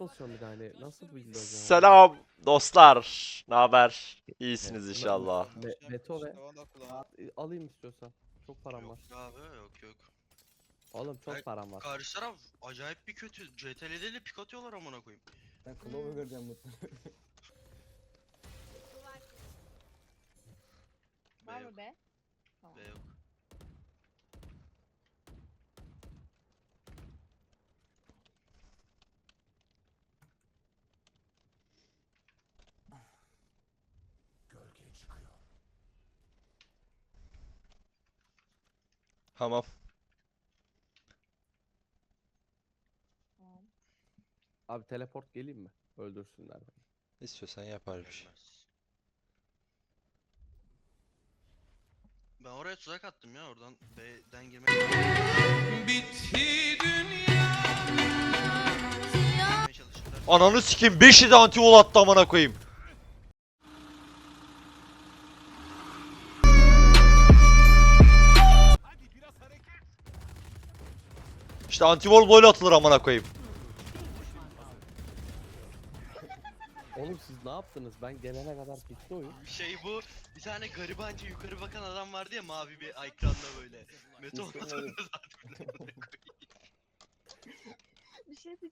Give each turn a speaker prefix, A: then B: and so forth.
A: basıyorum bir hani. Nasıl build hocam?
B: Selam dostlar. Ne haber? İyisiniz
A: Evet,
B: inşallah.
A: Be- Beto ve
C: kulağım.
A: e, alayım istiyorsan. Çok param var.
D: Yok abi yok yok.
A: Oğlum çok
D: Ben-
A: param var.
D: Karşı taraf acayip bir kötü. CTL'de de pik atıyorlar amına koyayım.
C: Ben Clover göreceğim mutlu.
D: B
E: Var mı be? Tamam.
D: B yok.
B: Tamam.
E: Tamam.
A: Abi teleport geleyim mi? Öldürsünler beni.
B: İstiyorsan yapar bir şey.
D: Gelmez. Ben oraya tuzak attım ya oradan B'den girmek Girmeye çalışırlar.
B: Ananı sikeyim 5'i de anti wall attı amına koyayım. İşte anti wall böyle atılır amına koyayım.
A: Oğlum siz ne yaptınız? Ben gelene kadar bitti oyun.
D: Şey bu bir tane garibancı yukarı bakan adam vardı ya mavi bir ekranla böyle. Meto zaten
C: neydi?
D: zaten.
E: Bir şey diyeceğim.